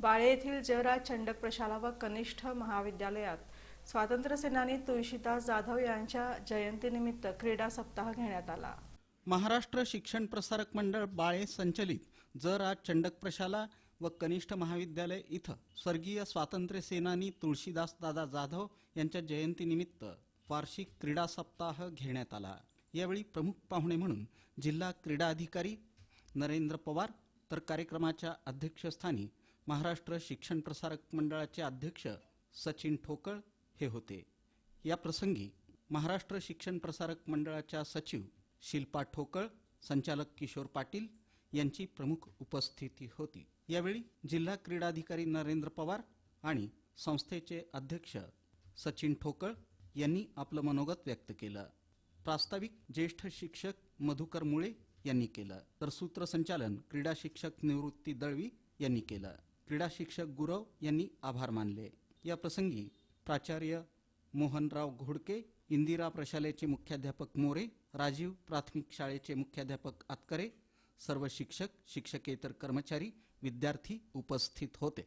बाळे येथील जयराज चंडक प्रशाला व कनिष्ठ महाविद्यालयात स्वातंत्र्यसेनानी तुळशीदास जाधव यांच्या जयंतीनिमित्त क्रीडा सप्ताह घेण्यात आला. महाराष्ट्र शिक्षण प्रसारक मंडळ बाळे संचलित जयराज चंडक प्रशाला व कनिष्ठ महाविद्यालय इथं स्वर्गीय स्वातंत्र्य सेनानी तुळशीदास दादा जाधव यांच्या जयंतीनिमित्त वार्षिक क्रीडा सप्ताह घेण्यात आला. यावेळी प्रमुख पाहुणे म्हणून जिल्हा क्रीडा अधिकारी नरेंद्र पवार तर कार्यक्रमाच्या अध्यक्षस्थानी महाराष्ट्र शिक्षण प्रसारक मंडळाचे अध्यक्ष सचिन ठोकळ हे होते. या प्रसंगी महाराष्ट्र शिक्षण प्रसारक मंडळाच्या सचिव शिल्पा ठोकळ संचालक किशोर पाटील यांची प्रमुख उपस्थिती होती. यावेळी जिल्हा क्रीडाधिकारी नरेंद्र पवार आणि संस्थेचे अध्यक्ष सचिन ठोकळ यांनी आपलं मनोगत व्यक्त केलं. प्रास्ताविक ज्येष्ठ शिक्षक मधुकर मुळे यांनी केलं. तर सूत्रसंचालन क्रीडा शिक्षक निवृत्ती दळवी यांनी केलं. क्रीडा शिक्षक गुरव यांनी आभार मानले. या प्रसंगी प्राचार्य मोहनराव घोडके इंदिरा प्रशालेचे मुख्याध्यापक मोरे राजीव प्राथमिक शाळेचे मुख्याध्यापक आतकरे सर्व शिक्षक शिक्षकेतर कर्मचारी विद्यार्थी उपस्थित होते.